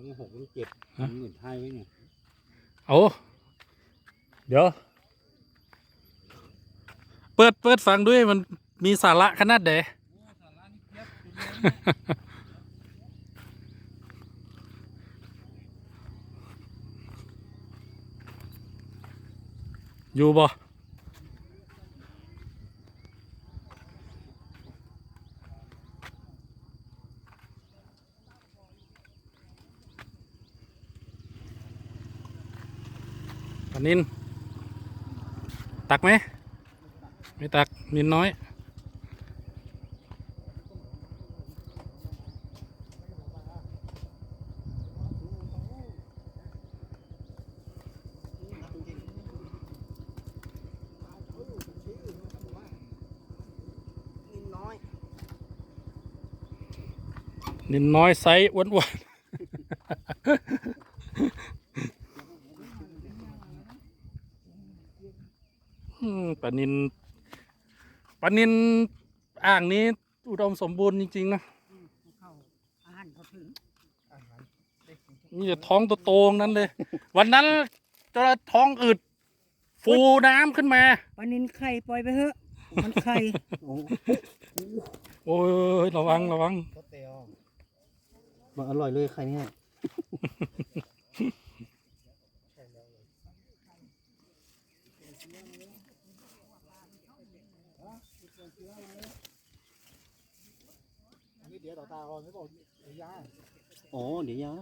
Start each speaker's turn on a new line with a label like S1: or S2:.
S1: ทั้งหกทั้งเจ็ด
S2: ฮะ
S1: หมื่นไทยไว้เนี่ย
S2: เอาเดี๋ยว เปิดเปิดฟังด้วยมันมีสาระขนาดเดอยู่บ่ ปลานินตักไหม ไม่ตักนินน้อย
S3: นิน
S2: นินน้อยไซส์อ้วนๆอืม ปลานินปลานินอ่างนี้ อุดมสมบูรณ์จริง ๆ นะ
S3: เข้าอาหารเขาถึง
S2: มีแต่ท้องโตๆทั้งนั้นเลย วันนั้นจะท้องอืดฟูน้ำขึ้นมา
S3: ปลานินไข่ปล่อยไปเถอะมันไข่
S2: โอ้ยระวังระวัง
S1: ก็เตียวมันอร่อยเลยใครเนี่ย
S4: อันนี้เดี๋ยวต่อตาก่อนไม่บอกเดี๋ยวยา
S1: อ๋อ เดี๋ยวยา